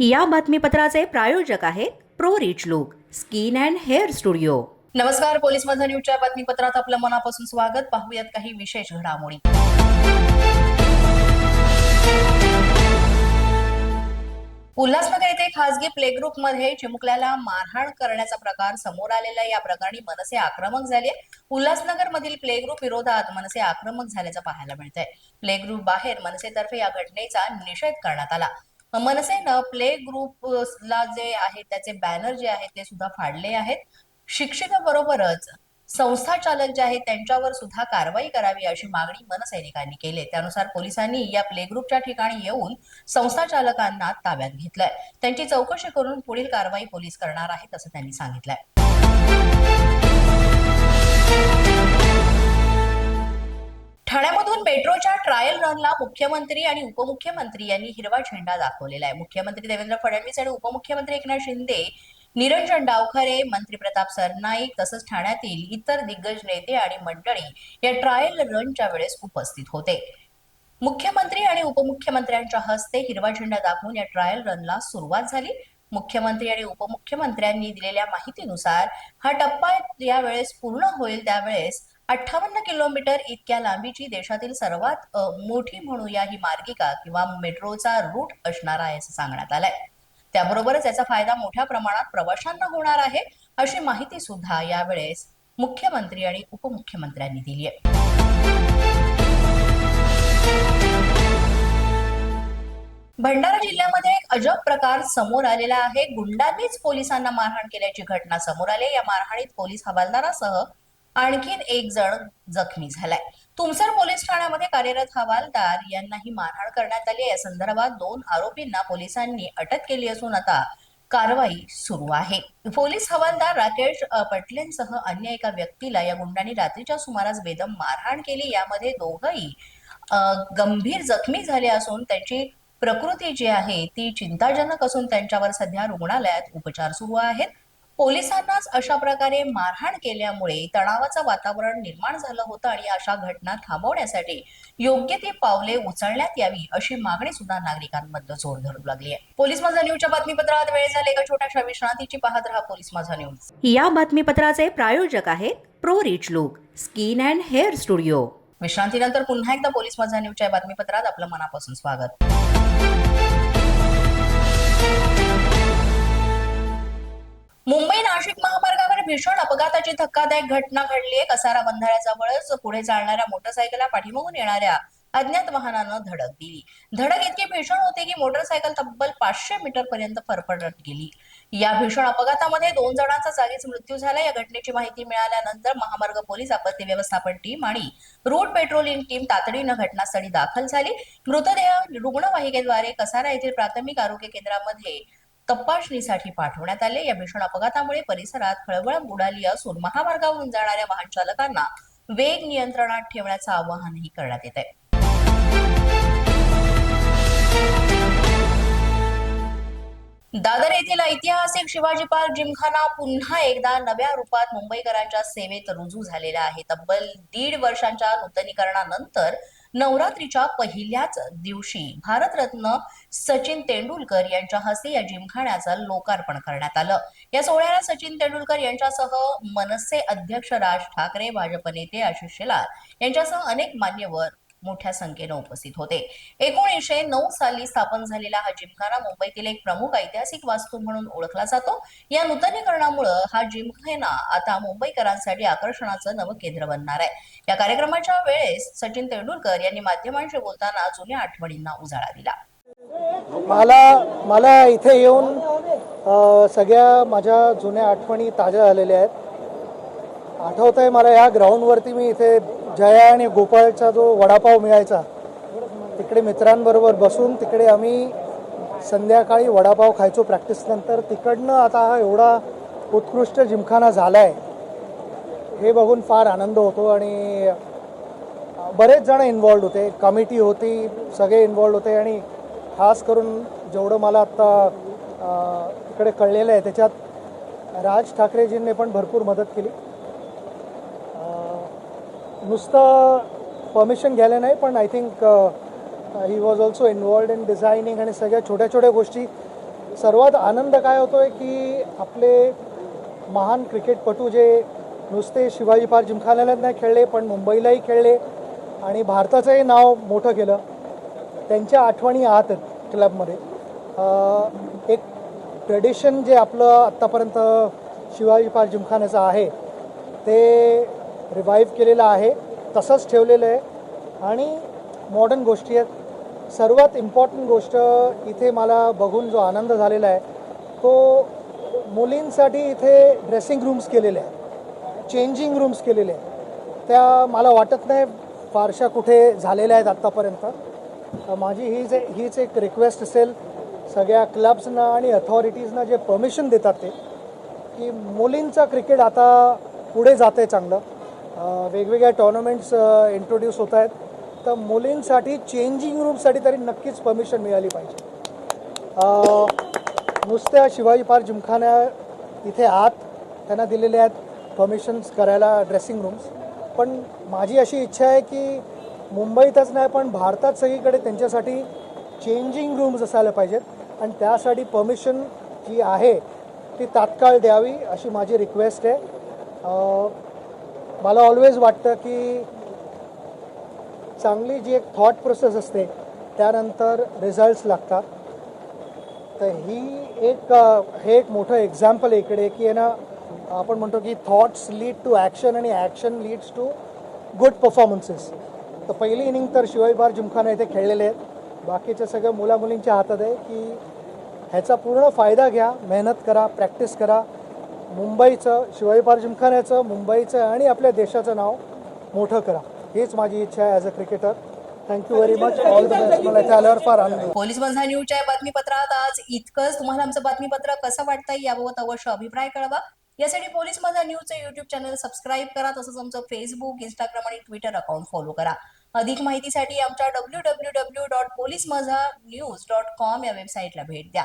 या बातमीपत्राचे प्रायोजक आहेत pro rich look skin and hair studio. नमस्कार पोलीस माझा न्यूजच्या बातमीपत्रात आपलं मनापासून स्वागत. पाहूयात काही विशेष घडामोडी. उल्हासनगर येथे खासगी प्ले ग्रुपमध्ये चिमुकल्याला मारहाण करण्याचा प्रकार समोर आलेला या प्रकरणी मनसे आक्रमक झाले. उल्हासनगर मधील प्ले ग्रुप विरोधात मनसे आक्रमक झाल्याचं पाहायला मिळतंय. प्ले ग्रुप बाहेर मनसेतर्फे या घटनेचा निषेध करण्यात आला. मनसेनं प्ले ग्रुपला जे आहे त्याचे बॅनर जे आहेत ते सुद्धा फाडले आहेत. शिक्षिकाबरोबरच संस्था चालक जे आहेत त्यांच्यावर सुद्धा कारवाई करावी अशी मागणी मनसैनिकांनी केली. त्यानुसार पोलिसांनी या प्ले ग्रुपच्या ठिकाणी येऊन संस्था चालकांना ताब्यात घेतलंय. त्यांची चौकशी करून पुढील कारवाई पोलीस करणार आहेत असं त्यांनी सांगितलंय. ठाण्यामधून मेट्रोच्या ट्रायल रनला मुख्यमंत्री आणि उपमुख्यमंत्री यांनी हिरवा झेंडा दाखवलेला आहे. मुख्यमंत्री देवेंद्र फडणवीस आणि उपमुख्यमंत्री एकनाथ शिंदे निरंजन डावखरे मंत्री प्रताप सरनाईक तसंच ठाण्यातील इतर दिग्गज नेते आणि मंडळी या ट्रायल रनच्या वेळेस उपस्थित होते. मुख्यमंत्री आणि उपमुख्यमंत्र्यांच्या हस्ते हिरवा झेंडा दाखवून या ट्रायल रनला सुरुवात झाली. मुख्यमंत्री आणि उपमुख्यमंत्र्यांनी दिलेल्या माहितीनुसार हा टप्पा यावेळेस पूर्ण होईल त्यावेळेस अठ्ठावन्न किलोमीटर इतक्या लांबीची देशातील सर्वात मोठी म्हणूया ही मार्गिका किंवा मेट्रोचा रूट असणार आहे असं सांगण्यात आलंय. त्याबरोबरच याचा फायदा मोठ्या प्रमाणात प्रवाशांना होणार आहे अशी माहिती सुद्धा यावेळेस मुख्यमंत्री आणि उपमुख्यमंत्र्यांनी दिली आहे. भंडारा जिल्ह्यामध्ये एक अजब प्रकार समोर आलेला आहे. गुंडांनीच पोलिसांना मारहाण केल्याची घटना समोर आली या मारहाणीत पोलीस हवालदारासह आणखीन एक जण जखमी झालाय. तुमसर पोलीस ठाण्यामध्ये कार्यरत हवालदार यांनाही मारहाण करण्यात आली या संदर्भात दोन आरोपींना पोलिसांनी अटक केली असून आता कारवाई सुरू आहे. पोलीस हवालदार राकेश पटलेंसह अन्य एका व्यक्तीला या गुंडांनी रात्रीच्या सुमारास बेदम मारहाण केली. यामध्ये दोघंही गंभीर जखमी झाले असून त्यांची प्रकृती जी आहे ती चिंताजनक असून त्यांच्यावर सध्या रुग्णालयात उपचार सुरू आहेत. पोलिसांनाच अशा प्रकारे मारहाण केल्यामुळे तणावाचं वातावरण निर्माण झालं होतं आणि अशा घटना थांबवण्यासाठी योग्य ती पावले उचलण्यात यावी अशी मागणी सुद्धा नागरिकांमध्ये जोर धरू लागली आहे. पोलीस माझा न्यूजच्या बातमीपत्रात वेळ झाले एका छोट्याशा विश्रांतीची पाहत रहा पोलीस माझा न्यूज. या बातमीपत्राचे प्रायोजक आहेत pro rich look skin and hair studio. विश्रांतीनंतर पुन्हा एकदा पोलीस माझा न्यूजच्या बातमीपत्रात आपलं मनापासून स्वागत. मुंबई नाशिक महामार्गावर भीषण अपघाताची धक्कादायक घटना घडली आहे. कसारा बंधाऱ्याजवळच पुढे चालणाऱ्या मोटरसायकलला पाठीमागून येणाऱ्या अज्ञात वाहनानं धडक दिली. धडक इतकी भीषण होती की मोटरसायकल तब्बल पाचशे मीटर पर्यंत फरफडत गेली. या भीषण अपघातामध्ये दोन जणांचा जागीच मृत्यू झाला. या घटनेची माहिती मिळाल्यानंतर महामार्ग पोलीस आपत्ती व्यवस्थापन टीम आणि रोड पेट्रोलिंग टीम तातडीनं घटनास्थळी दाखल झाली. मृतदेह रुग्णवाहिकेद्वारे कसारा येथील प्राथमिक आरोग्य केंद्रामध्ये तपासणीसाठी पाठवण्यात आले. या भीषण अपघातामुळे परिसरात खळबळ उडाली असून महामार्गावरून जाणाऱ्या वाहन चालकांना वेग नियंत्रणात ठेवण्याचं आवाहनही करण्यात येत आहे दादर येथील ऐतिहासिक शिवाजी पार्क जिमखाना पुन्हा एकदा नव्या रूपात मुंबईकरांच्या सेवेत रुजू झालेला आहे. तब्बल दीड वर्षांच्या नूतनीकरणानंतर नवरात्रीच्या पहिल्याच दिवशी भारतरत्न सचिन तेंडुलकर यांच्या हस्ते या जिमखान्याचं लोकार्पण करण्यात आलं. या सोहळ्याला सचिन तेंडुलकर यांच्यासह मनसे अध्यक्ष राज ठाकरे भाजप नेते आशिष शेलार यांच्यासह अनेक मान्यवर मोठ्या संख्येनं उपस्थित होते. एकोणीसशे नऊ साली स्थापन झालेला हा जिमखाना मुंबईतील एक प्रमुख ऐतिहासिक वास्तू म्हणून ओळखला जातो. या नूतनीकरणामुळं हा जिमखाना आता मुंबईकरांसाठी आकर्षणाचं नवं केंद्र बनणार आहे. या कार्यक्रमाच्या वेळेस सचिन तेंडुलकर यांनी माध्यमांशी बोलताना जुन्या आठवणींना उजाळा दिला. मला मला इथे येऊन सगळ्या माझ्या जुन्या आठवणी ताज्या झालेल्या आहेत. आठवत आहे मला या ग्राउंडवरती मी इथे जया आणि गोपाळचा जो वडापाव मिळायचा तिकडे मित्रांबरोबर बसून तिकडे आम्ही संध्याकाळी वडापाव खायचो प्रॅक्टिसनंतर तिकडनं आता हा एवढा उत्कृष्ट जिमखाना झाला आहे हे बघून फार आनंद होतो आणि बरेच जण इन्वॉल्ड होते. कमिटी होती सगळे इन्वॉल्ड होते आणि खास करून जेवढं मला आत्ता इकडे कळलेलं आहे त्याच्यात राज ठाकरेजींनी पण भरपूर मदत केली. नुसतं परमिशन घ्यायला नाही पण I think he was also involved in designing आणि सगळ्या छोट्या छोट्या गोष्टी. सर्वात आनंद काय होतो आहे की आपले महान क्रिकेटपटू जे नुसते शिवाजी पार्क जिमखान्यालाच नाही खेळले पण मुंबईलाही खेळले आणि भारताचंही नाव मोठं केलं. त्यांच्या आठवणी आहात क्लबमध्ये एक ट्रेडिशन जे आपलं आत्तापर्यंत शिवाजी पार्क जिमखान्याचं आहे ते रिवाईव्ह केलेलं आहे तसंच ठेवलेलं आहे. आणि मॉडर्न गोष्टी आहेत. सर्वात इम्पॉर्टंट गोष्ट इथे मला बघून जो आनंद झालेला आहे तो मुलींसाठी इथे ड्रेसिंग रूम्स केलेले आहेत. चेंजिंग रूम्स केलेले आहेत. त्या मला वाटत नाही फारशा कुठे झालेल्या आहेत आत्तापर्यंत. माझी हीच जे हीच एक रिक्वेस्ट असेल सगळ्या क्लब्सना आणि अथॉरिटीजना जे परमिशन देतात ते की मुलींचा क्रिकेट आता पुढे जात आहे चांगलं. वेगवेगळ्या टॉर्नामेंट्स इंट्रोड्यूस होत आहेत. तर मुलींसाठी चेंजिंग रूमसाठी तरी नक्कीच परमिशन मिळाली पाहिजे. नुसत्या शिवाजी पार्क जिमखाना इथे आत त्यांना दिलेले आहेत परमिशन्स करायला ड्रेसिंग रूम्स पण माझी अशी इच्छा आहे की मुंबईतच नाही पण भारतात सगळीकडे त्यांच्यासाठी चेंजिंग रूम्स असायला पाहिजेत. आणि त्यासाठी परमिशन जी आहे ती तात्काळ द्यावी अशी माझी रिक्वेस्ट आहे. मला ऑलवेज वाटतं की चांगली जी एक थॉट प्रोसेस असते त्यानंतर रिझल्ट्स लागतात. तर ही एक हे एक मोठं एक्झाम्पल इकडे की आहे ना आपण म्हणतो की थॉट्स लीड टू ॲक्शन आणि action leads to good performances तर पहिली इनिंग तर शिवाजी जिमखाना इथे खेळलेले आहेत. बाकीच्या सगळ्या मुलामुलींच्या हातात आहे की ह्याचा पूर्ण फायदा घ्या मेहनत करा प्रॅक्टिस करा. मुंबईचं शिवाजी जिमखान्याचं मुंबईचं आणि आपल्या देशाचं नाव मोठं करा. हीच माझी इच्छा आहे as a cricketer thank you very much all the best मला इथे आल्यावर फार आनंद पोलीस बंधा न्यूजच्या बातमीपत्रात आज इतकंच. तुम्हाला आमचं बातमीपत्र कसं वाटतंय याबाबत अवश्य अभिप्राय कळवा. यासाठी पोलीस बंधा न्यूजचं युट्यूब चॅनल सबस्क्राईब करा तसंच आमचं फेसबुक इंस्टाग्राम आणि ट्विटर अकाउंट फॉलो करा. अधिक माहितीसाठी आमच्या W W W dot police Majha news dot com या वेबसाईटला भेट द्या.